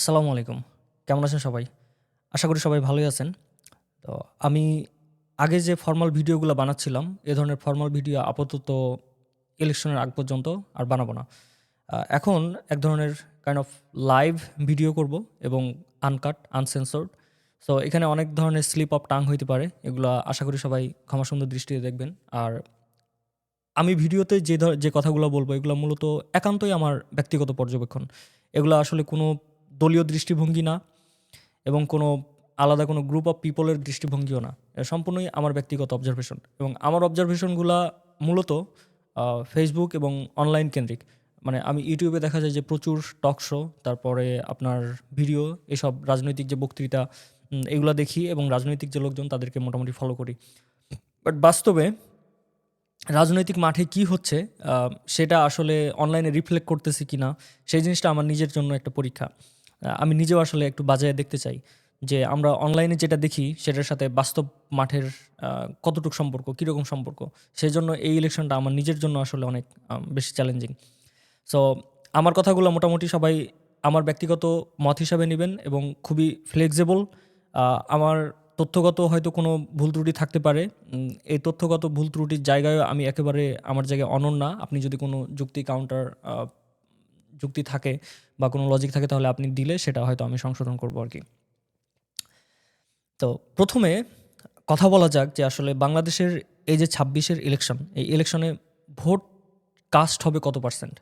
আসসালামু আলাইকুম কেমন আছেন সবাই? আশা করি সবাই ভালোই আছেন। তো আমি আগে যে ফর্মাল ভিডিওগুলো বানাচ্ছিলাম, এ ধরনের ফর্মাল ভিডিও আপাতত ইলেকশনের আগ পর্যন্ত আর বানাবো না। এখন এক ধরনের কাইন্ড অফ লাইভ ভিডিও করব এবং আনকাট আনসেন্সর্ড সো এখানে অনেক ধরনের স্লিপ অফ টাং হইতে পারে, এগুলো আশা করি সবাই ক্ষমা সুন্দর দৃষ্টিতে দেখবেন। আর আমি ভিডিওতে যে যে কথাগুলো বলব, এগুলো মূলত একান্তই আমার ব্যক্তিগত পর্যবেক্ষণ। এগুলো আসলে কোনো দলীয় দৃষ্টিভঙ্গি না এবং কোনো আলাদা কোনো গ্রুপ অফ পিপলের দৃষ্টিভঙ্গিও না। সম্পূর্ণই আমার ব্যক্তিগত অবজারভেশন এবং আমার অবজারভেশনগুলো মূলত ফেসবুক এবং অনলাইন কেন্দ্রিক। মানে আমি ইউটিউবে দেখা যায় যে প্রচুর টক শো তারপরে আপনার ভিডিও এসব রাজনৈতিক যে বক্তৃতা এগুলো দেখি এবং রাজনৈতিক যে লোকজন, তাদেরকে মোটামুটি ফলো করি। বাট বাস্তবে রাজনৈতিক মাঠে কি হচ্ছে সেটা আসলে অনলাইনে রিফ্লেক্ট করতেছি কি না সেই জিনিসটা আমার নিজের জন্য একটা পরীক্ষা। আমি নিজেও আসলে একটু বাজায় দেখতে চাই যে আমরা অনলাইনে যেটা দেখি, সেটার সাথে বাস্তব মাঠের কতটুকু সম্পর্ক, কীরকম সম্পর্ক সেই জন্য এই ইলেকশনটা আমার নিজের জন্য আসলে অনেক বেশি চ্যালেঞ্জিং সো আমার কথাগুলো মোটামুটি সবাই আমার ব্যক্তিগত মত হিসাবে নেবেন এবং খুবই ফ্লেক্সিবল আমার তথ্যগত হয়তো কোনো ভুল ত্রুটি থাকতে পারে। এই তথ্যগত ভুল ত্রুটির জায়গায় আমি একেবারে আমার জায়গায় অনন্য আপনি যদি কোনো যুক্তি কাউন্টার যুক্তি থাকে বা কোনো লজিক থাকে তাহলে আপনি দিলে সেটা হয়তো আমি সংশোধন করব আর কি। তো প্রথমে কথা বলা যাক যে আসলে বাংলাদেশের এই যে ছাব্বিশের ইলেকশন এই ইলেকশনে ভোট কাস্ট হবে কত পার্সেন্ট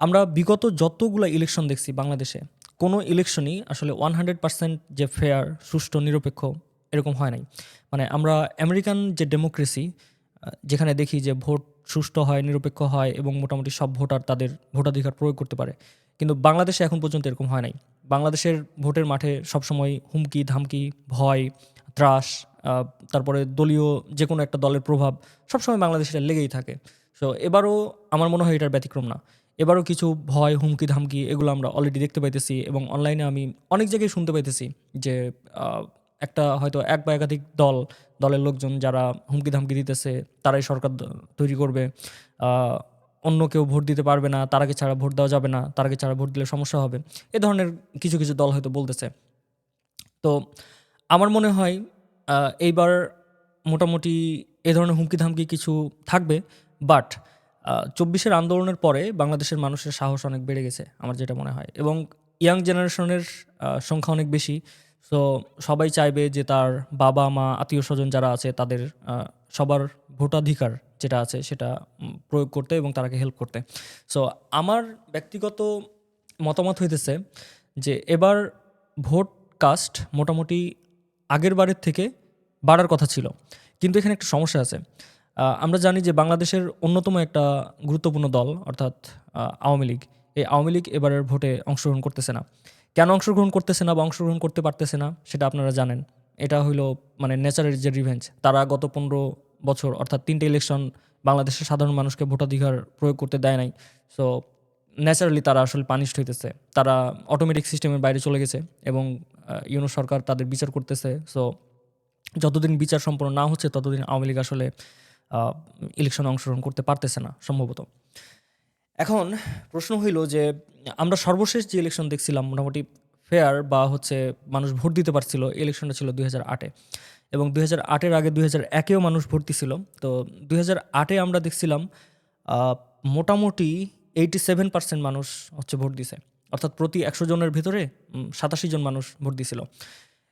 আমরা বিগত যতগুলো ইলেকশন দেখছি বাংলাদেশে, কোনো ইলেকশনই আসলে ওয়ান হান্ড্রেড পার্সেন্ট যে ফেয়ার সুষ্ঠু, নিরপেক্ষ এরকম হয় নাই। মানে আমরা আমেরিকান যে ডেমোক্রেসি যেখানে দেখি যে ভোট সুষ্ঠু হয়, নিরপেক্ষ হয় এবং মোটামুটি সব ভোটার তাদের ভোটাধিকার প্রয়োগ করতে পারে কিন্তু বাংলাদেশে এখন পর্যন্ত এরকম হয় নাই। বাংলাদেশের ভোটের মাঠে সবসময় হুমকি, ধামকি, ভয়, ত্রাস তারপরে দলীয় যে কোনো একটা দলের প্রভাব সবসময় বাংলাদেশে লেগেই থাকে। সো এবারও আমার মনে হয় এটার ব্যতিক্রম না। এবারও কিছু ভয়, হুমকি, ধামকি এগুলো আমরা অলরেডি দেখতে পাইতেছি এবং অনলাইনে আমি অনেক জায়গায় শুনতে পাইতেছি যে একটা হয়তো এক বা একাধিক দল, দলের লোকজন যারা হুমকি, ধামকি দিতেছে, তারাই সরকার তৈরি করবে। অন্য কেউ ভোট দিতে পারবে না তারাকে ছাড়া ভোট দেওয়া যাবে না তারাকে ছাড়া ভোট দিলে সমস্যা হবে। এ ধরনের কিছু কিছু দল হয়তো বলতেছে। তো আমার মনে হয় এইবার মোটামুটি এ ধরনের হুমকি ধামকি কিছু থাকবে, বাট চব্বিশের আন্দোলনের পরে বাংলাদেশের মানুষের সাহস অনেক বেড়ে গেছে, আমার যেটা মনে হয়। এবং ইয়াং জেনারেশনের সংখ্যা অনেক বেশি তো সবাই চাইবে যে তার বাবা মা আত্মীয় স্বজন যারা আছে, তাদের সবার ভোটাধিকার যেটা আছে সেটা প্রয়োগ করতে এবং তারাকে হেল্প করতে। সো আমার ব্যক্তিগত মতামত হইতেছে যে এবার ভোট কাস্ট মোটামুটি আগের বারের থেকে বাড়ার কথা ছিল। কিন্তু এখানে একটা সমস্যা আছে। আমরা জানি যে বাংলাদেশের অন্যতম একটা গুরুত্বপূর্ণ দল, অর্থাৎ আওয়ামী লীগ। এই আওয়ামী লীগ এবারের ভোটে অংশগ্রহণ করতেছে না। কেন অংশগ্রহণ করতেছে না বা অংশগ্রহণ করতে পারতেছে না, সেটা আপনারা জানেন। এটা হইল মানে নেচারের যে রিভেঞ্জ তারা গত পনেরো বছর, অর্থাৎ তিনটে ইলেকশন বাংলাদেশের সাধারণ মানুষকে ভোটাধিকার প্রয়োগ করতে দেয় নাই। সো ন্যাচারালি তারা আসলে পানিশড হইতেছে। তারা অটোমেটিক সিস্টেমের বাইরে চলে গেছে এবং ইউনো সরকার তাদের বিচার করতেছে। সো যতদিন বিচার সম্পন্ন না হচ্ছে, ততদিন আওয়ামী লীগ আসলে ইলেকশনে অংশগ্রহণ করতে পারতেছে না, সম্ভবত। এখন প্রশ্ন হইল যে, আমরা সর্বশেষ যে ইলেকশন দেখছিলাম, মোটামুটি ফেয়ার বা হচ্ছে মানুষ ভোট দিতে পারছিল ইলেকশনটা ছিল দুই হাজার আটে। এবং দুই হাজার আটের আগে দুই হাজার একেও মানুষ ভোট দিছিল তো দুই হাজার আটে আমরা দেখছিলাম মোটামুটি এইটি সেভেন পার্সেন্ট মানুষ হচ্ছে ভোট দিছে। অর্থাৎ প্রতি একশো জনের ভিতরে সাতাশি জন মানুষ ভোট দিছিল।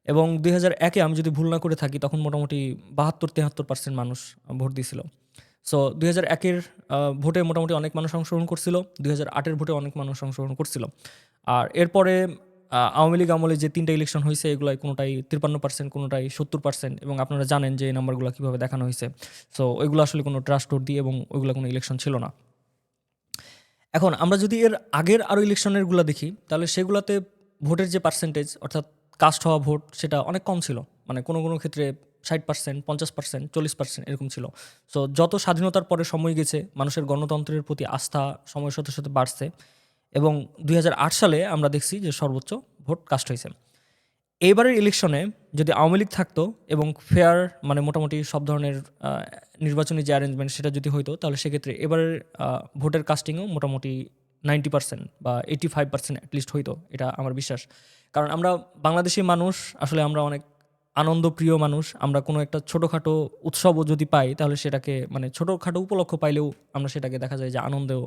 এবং দুই হাজার একে আমি যদি ভুল না করে থাকি, তখন মোটামুটি বাহাত্তর তেহাত্তর পার্সেন্ট মানুষ ভোট দিছিল। সো দুই হাজার একের ভোটে মোটামুটি অনেক মানুষ অংশগ্রহণ করছিল, দুই হাজার আটের ভোটে অনেক মানুষ অংশগ্রহণ করছিল। আর এরপরে আওয়ামী লীগ আমলে যে তিনটা ইলেকশন হয়েছে এগুলাই কোনোটাই তিপ্পান্ন পার্সেন্ট কোনোটাই সত্তর পার্সেন্ট এবং আপনারা জানেন যে এই নাম্বারগুলো কীভাবে দেখানো হয়েছে। সো ওইগুলো আসলে কোনো ট্রাস্ট দিয়ে এবং ওইগুলো কোনো ইলেকশন ছিল না। এখন আমরা যদি এর আগের আরও ইলেকশনেরগুলো দেখি, তাহলে সেগুলোতে ভোটের যে পার্সেন্টেজ অর্থাৎ কাস্ট হওয়া ভোট, সেটা অনেক কম ছিল। মানে কোনো কোনো ক্ষেত্রে ষাট পার্সেন্ট পঞ্চাশ পার্সেন্ট চল্লিশ পার্সেন্ট এরকম ছিল। সো যত স্বাধীনতার পরে সময় গেছে, মানুষের গণতন্ত্রের প্রতি আস্থা সময়ের সাথে সাথে বাড়ছে। এবং দু হাজার আট সালে আমরা দেখছি যে সর্বোচ্চ ভোট কাস্ট হয়েছে। এইবারের ইলেকশনে যদি আওয়ামী লীগ থাকতো এবং ফেয়ার মানে মোটামুটি সব ধরনের নির্বাচনী যে অ্যারেঞ্জমেন্ট সেটা যদি হইতো, তাহলে সেক্ষেত্রে এবারের ভোটের কাস্টিংও মোটামুটি নাইনটি পার্সেন্ট বা এইটি ফাইভ পার্সেন্ট অ্যাটলিস্ট হইতো, এটা আমার বিশ্বাস। কারণ আমরা বাংলাদেশি মানুষ, আসলে আমরা অনেক আনন্দপ্রিয় মানুষ, আমরা কোনো একটা ছোটোখাটো উৎসবও যদি পাই, তাহলে সেটাকে মানে ছোটোখাটো উপলক্ষ পাইলেও আমরা সেটাকে দেখা যায় যে আনন্দেও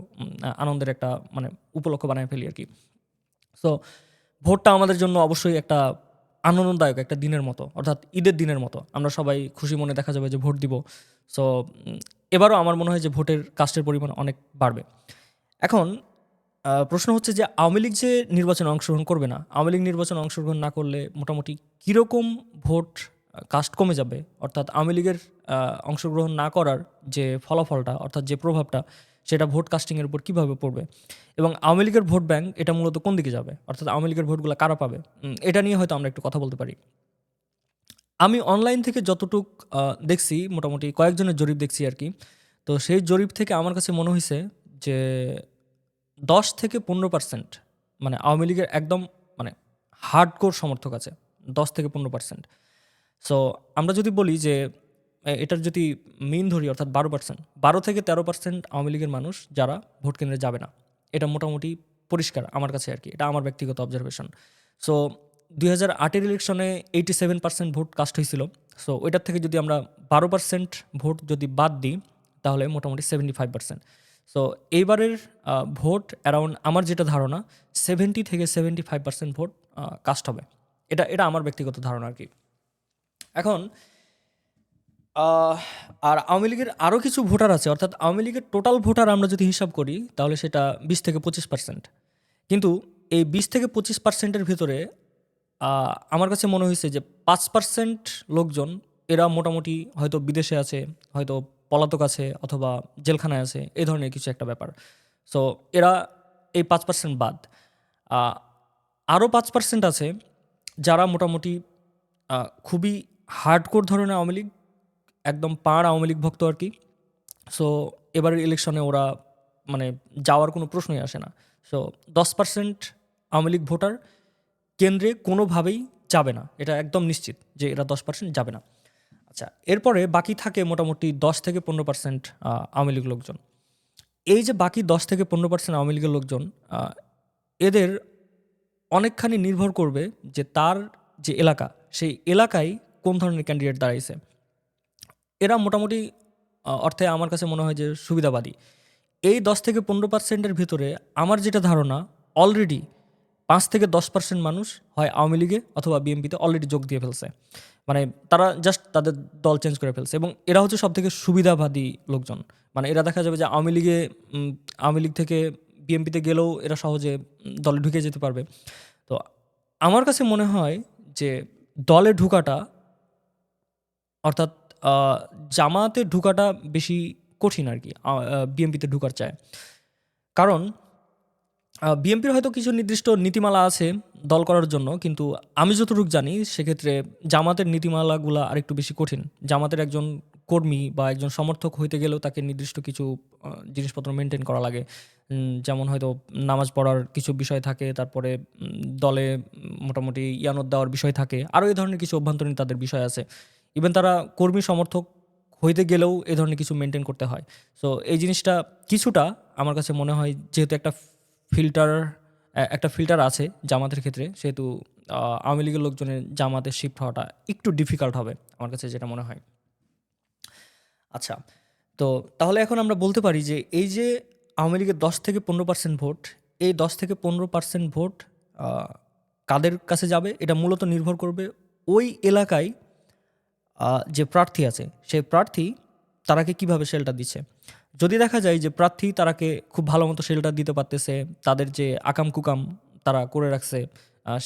আনন্দের একটা মানে উপলক্ষ বানায় ফেলি আর কি। সো ভোটটা আমাদের জন্য অবশ্যই একটা আনন্দদায়ক একটা দিনের মতো, অর্থাৎ ঈদের দিনের মতো। আমরা সবাই খুশি মনে দেখা যাবে যে ভোট দিব। সো এবারও আমার মনে হয় যে ভোটের কাস্টের পরিমাণ অনেক বাড়বে। এখন প্রশ্ন হচ্ছে যে আওয়ামী লীগ যে নির্বাচনে অংশগ্রহণ করবে না, আওয়ামী লীগ নির্বাচনে অংশগ্রহণ না করলে মোটামুটি কীরকম ভোট কাস্ট কমে যাবে? অর্থাৎ আওয়ামী লীগের অংশগ্রহণ না করার যে ফলাফলটা, অর্থাৎ যে প্রভাবটা, সেটা ভোট কাস্টিংয়ের উপর কীভাবে পড়বে? এবং আওয়ামী লীগের ভোট ব্যাংক এটা মূলত কোন দিকে যাবে? অর্থাৎ আওয়ামী লীগের ভোটগুলো কারা পাবে? এটা নিয়ে হয়তো আমরা একটু কথা বলতে পারি। আমি অনলাইন থেকে যতটুক দেখছি, মোটামুটি কয়েকজনের জরিপ দেখছি আর কি, তো সেই জরিপ থেকে আমার কাছে মনে হয়েছে যে দশ থেকে পনেরো পার্সেন্ট মানে আওয়ামী লীগের একদম মানে হার্ডকোর সমর্থক আছে, দশ থেকে পনেরো পার্সেন্ট। সো আমরা যদি বলি যে এটার যদি মিন ধরি, অর্থাৎ বারো পার্সেন্ট, বারো থেকে তেরো পার্সেন্ট আওয়ামী লীগের মানুষ যারা ভোট কেন্দ্রে যাবে না। এটা মোটামুটি পরিষ্কার আমার কাছে আর কি, এটা আমার ব্যক্তিগত অবজারভেশন সো দুই হাজার আটের ইলেকশনে eighty seven percent vote cast হয়েছিল। সো ওইটার থেকে যদি আমরা বারো পার্সেন্ট ভোট যদি বাদ দিই, তাহলে মোটামুটি সেভেন্টি ফাইভ পার্সেন্ট। সো এইবারের ভোট অ্যারাউন্ড আমার যেটা ধারণা সেভেন্টি থেকে seventy five percent vote cast হবে। এটা এটা আমার ব্যক্তিগত ধারণা আর কি। এখন আর আওয়ামী লীগের আরও কিছু ভোটার আছে, অর্থাৎ আওয়ামী লীগের টোটাল ভোটার আমরা যদি হিসাব করি, তাহলে সেটা বিশ থেকে পঁচিশ পার্সেন্ট কিন্তু এই বিশ থেকে পঁচিশ পার্সেন্টের ভিতরে আমার কাছে মনে হয়েছে যে পাঁচ পার্সেন্ট লোকজন, এরা মোটামুটি হয়তো বিদেশে আছে, হয়তো পলাতক আছে অথবা জেলখানায় আছে, এই ধরনের কিছু একটা ব্যাপার। সো এরা এই পাঁচ পার্সেন্ট বাদ। আরও পাঁচ পার্সেন্ট আছে যারা মোটামুটি খুবই হার্ডকোর ধরনের আওয়ামী লীগ, একদম পাড় আওয়ামী লীগ ভক্ত আর কি। সো এবারের ইলেকশনে ওরা মানে যাওয়ার কোনো প্রশ্নই আসে না। সো দশ পার্সেন্ট আওয়ামী লীগ ভোটার কেন্দ্রে কোনোভাবেই যাবে না। এটা একদম নিশ্চিত যে এরা দশ পার্সেন্ট যাবে না। আচ্ছা এরপরে বাকি থাকে মোটামুটি দশ থেকে পনেরো পার্সেন্ট আওয়ামী লীগ লোকজন। এই যে বাকি দশ থেকে পনেরো পার্সেন্ট আওয়ামী লীগের লোকজন এদের অনেকখানি নির্ভর করবে যে তার যে এলাকা, সেই এলাকায় কোন ধরনের ক্যান্ডিডেট দাঁড়াইছে। এরা মোটামুটি অর্থে আমার কাছে মনে হয় যে সুবিধাবাদী। এই দশ থেকে পনেরো পার্সেন্টের ভিতরে আমার যেটা ধারণা অলরেডি পাঁচ থেকে দশ পার্সেন্ট মানুষ হয় আওয়ামী লীগে অথবা বিএনপিতে অলরেডি যোগ দিয়ে ফেলছে। মানে তারা জাস্ট তাদের দল চেঞ্জ করে ফেলছে এবং এরা হচ্ছে সব থেকে সুবিধাবাদী লোকজন। মানে এরা দেখা যাবে যে আওয়ামী লীগে আওয়ামী লীগ থেকে বিএনপিতে গেলেও এরা সহজে দলে ঢুকে যেতে পারবে। তো আমার কাছে মনে হয় যে দলে ঢুকাটা, অর্থাৎ জামাতে ঢুকাটা বেশি কঠিন আর কি বিএমপিতে ঢুকার চায়। কারণ বিএমপির হয়তো কিছু নির্দিষ্ট নীতিমালা আছে দল করার জন্য, কিন্তু আমি যতটুকু জানি সেক্ষেত্রে জামাতের নীতিমালাগুলো আরেকটু বেশি কঠিন। জামাতের একজন কর্মী বা একজন সমর্থক হইতে গেলেও তাকে নির্দিষ্ট কিছু জিনিসপত্র মেনটেন করা লাগে। যেমন হয়তো নামাজ পড়ার কিছু বিষয় থাকে, তারপরে দলে মোটামুটি ইয়ানত দেওয়ার বিষয় থাকে, আরও এই ধরনের কিছু অভ্যন্তরীণ তাদের বিষয় আছে। ইভেন তারা কর্মী সমর্থক হইতে গেলেও এই ধরনের কিছু মেনটেন করতে হয়। সো এই জিনিসটা কিছুটা আমার কাছে মনে হয় যেহেতু একটা ফিল্টার একটা ফিল্টার আছে জামাতের ক্ষেত্রে। সেহেতু আওয়ামী লীগের লোকজনের জামাতে শিফট হওয়াটা একটু ডিফিকাল্ট হবে আমার কাছে যেটা মনে হয়। আচ্ছা তো তাহলে এখন আমরা বলতে পারি যে এই যে আওয়ামী লীগের দশ থেকে পনেরো পার্সেন্ট ভোট, এই দশ থেকে পনেরো পার্সেন্ট ভোট কাদের কাছে যাবে? এটা মূলত নির্ভর করবে ওই এলাকায় যে প্রার্থী আছে। সেই প্রার্থী তারাকে কীভাবে সেলটা দিচ্ছে? যদি দেখা যায় যে প্রার্থী তারাকে খুব ভালো মতো শেল্টার দিতে পারতেছে, তাদের যে আকাম কুকাম তারা করে রাখছে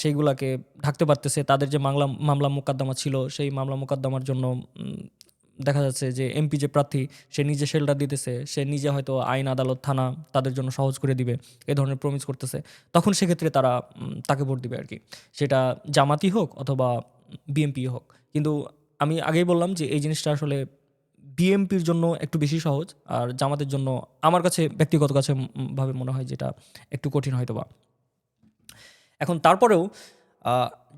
সেইগুলাকে ঢাকতে পারতেছে, তাদের যে মামলা মামলা মোকদ্দমা ছিল, সেই মামলা মোকদ্দমার জন্য দেখা যাচ্ছে যে এমপি যে প্রার্থী, সে নিজে শেল্টার দিতেছে, সে নিজে হয়তো আইন আদালত, থানা তাদের জন্য সহজ করে দিবে, এ ধরনের প্রমিস করতেছে, তখন সেক্ষেত্রে তারা তাকে ভোট দিবে আর কি সেটা জামাতি হোক অথবা বিএমপি হোক। কিন্তু আমি আগেই বললাম যে এই জিনিসটা আসলে বিএমপির জন্য একটু বেশি সহজ, আর জামাতের জন্য আমার কাছে ব্যক্তিগত কাছে ভাবে মনে হয় যেটা একটু কঠিন হয়তো বা এখন তারপরেও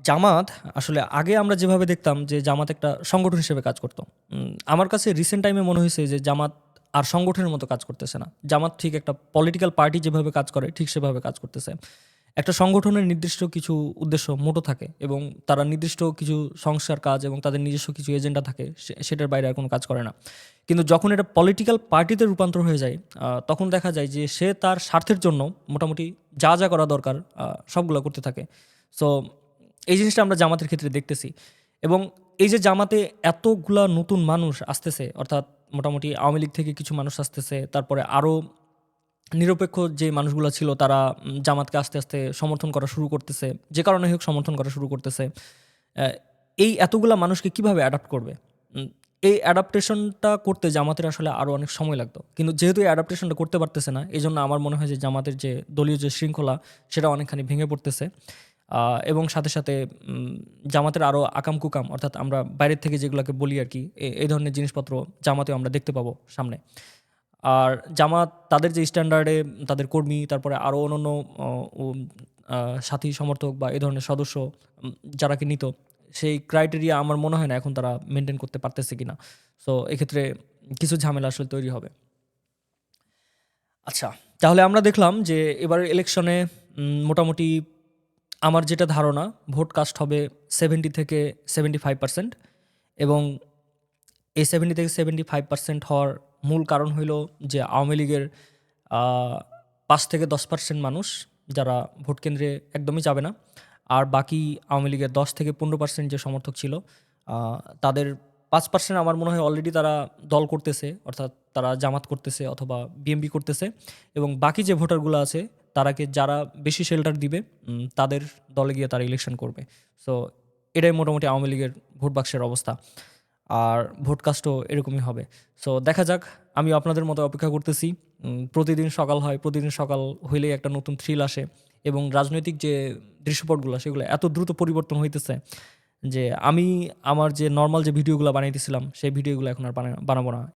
জামাত আসলে আগে আমরা যেভাবে দেখতাম যে জামাত একটা সংগঠন হিসেবে কাজ করতো। আমার কাছে রিসেন্ট টাইমে মনে হয়েছে যে জামাত আর সংগঠনের মতো কাজ করতেছে না। জামাত ঠিক একটা পলিটিক্যাল পার্টি যেভাবে কাজ করে, ঠিক সেভাবে কাজ করতেছে। একটা সংগঠনের নির্দিষ্ট কিছু উদ্দেশ্য মোটো থাকে এবং তারা নির্দিষ্ট কিছু সংস্কার কাজ এবং তাদের নিজস্ব কিছু এজেন্ডা থাকে সেটার বাইরে আর কোনো কাজ করে না। কিন্তু যখন এটা পলিটিক্যাল পার্টিতে রূপান্তর হয়ে যায় তখন দেখা যায় যে সে তার স্বার্থের জন্য মোটামুটি যা যা করা দরকার সবগুলো করতে থাকে। সো এই জিনিসটা আমরা জামাতের ক্ষেত্রে দেখতেছি। এবং এই যে জামাতে এতগুলা নতুন মানুষ আসতেছে, অর্থাৎ মোটামুটি আওয়ামী লীগ থেকে কিছু মানুষ আসতেছে, তারপরে আরও নিরপেক্ষ যে মানুষগুলো ছিল, তারা জামাতকে আস্তে আস্তে সমর্থন করা শুরু করতেছে। যে কারণে হোক সমর্থন করা শুরু করতেছে। এই এতগুলা মানুষকে কীভাবে অ্যাডাপ্ট করবে? এই অ্যাডাপ্টেশনটা করতে জামাতের আসলে আরও অনেক সময় লাগতো। কিন্তু যেহেতু এই অ্যাডাপ্টেশনটা করতে পারতেছে না এই জন্য আমার মনে হয় যে জামাতের যে দলীয় যে শৃঙ্খলা, সেটা অনেকখানি ভেঙে পড়তেছে। এবং সাথে সাথে জামাতের আরও আকাম কুকাম, অর্থাৎ আমরা বাইরের থেকে যেগুলোকে বলি আর কি এই ধরনের জিনিসপত্র জামাতেও আমরা দেখতে পাবো সামনে। আর জামাত তাদের যে স্ট্যান্ডার্ডে তাদের কর্মী, তারপরে আরও অন্যান্য সাথী সমর্থক বা এই ধরনের সদস্য যারাকে নিত, সেই ক্রাইটেরিয়া আমার মনে হয় না এখন তারা মেনটেন করতে পারতেছে কিনা। সো এক্ষেত্রে কিছু ঝামেলা আসলে তৈরি হবে। আচ্ছা তাহলে আমরা দেখলাম যে এবারের ইলেকশনে মোটামুটি আমার যেটা ধারণা, ভোট কাস্ট হবে সেভেন্টি থেকে সেভেন্টি ফাইভ পার্সেন্ট এবং এই সেভেন্টি থেকে সেভেন্টি ফাইভ পার্সেন্ট হওয়ার মূল কারণ হইল যে আওয়ামী লীগের পাঁচ থেকে দশ পার্সেন্ট মানুষ যারা ভোট কেন্দ্রে একদমই যাবে না। আর বাকি আওয়ামী লীগের দশ থেকে পনেরো পার্সেন্ট যে সমর্থক ছিল তাদের পাঁচ পার্সেন্ট আমার মনে হয় অলরেডি তারা দল করতেছে, অর্থাৎ তারা জামাত করতেছে অথবা বিএমপি করতেছে। এবং বাকি যে ভোটারগুলো আছে, তারাকে যারা বেশি শেল্টার দিবে তাদের দলে গিয়ে তারা ইলেকশন করবে। সো এটাই মোটামুটি আওয়ামী লীগের ভোট বাক্সের অবস্থা। আর ভোটকাস্টও এরকমই হবে। সো দেখা যাক আমি আপনাদের মতো অপেক্ষা করতেছি। প্রতিদিন সকাল হয়, প্রতিদিন সকাল হইলেই একটা নতুন থ্রিল আসে এবং রাজনৈতিক যে দৃশ্যপটগুলো, সেগুলো এত দ্রুত পরিবর্তন হইতেছে যে আমি আমার যে নর্মাল যে ভিডিওগুলো বানাইতেছিলাম, সেই ভিডিওগুলো এখন আর বানা- বানাবো না।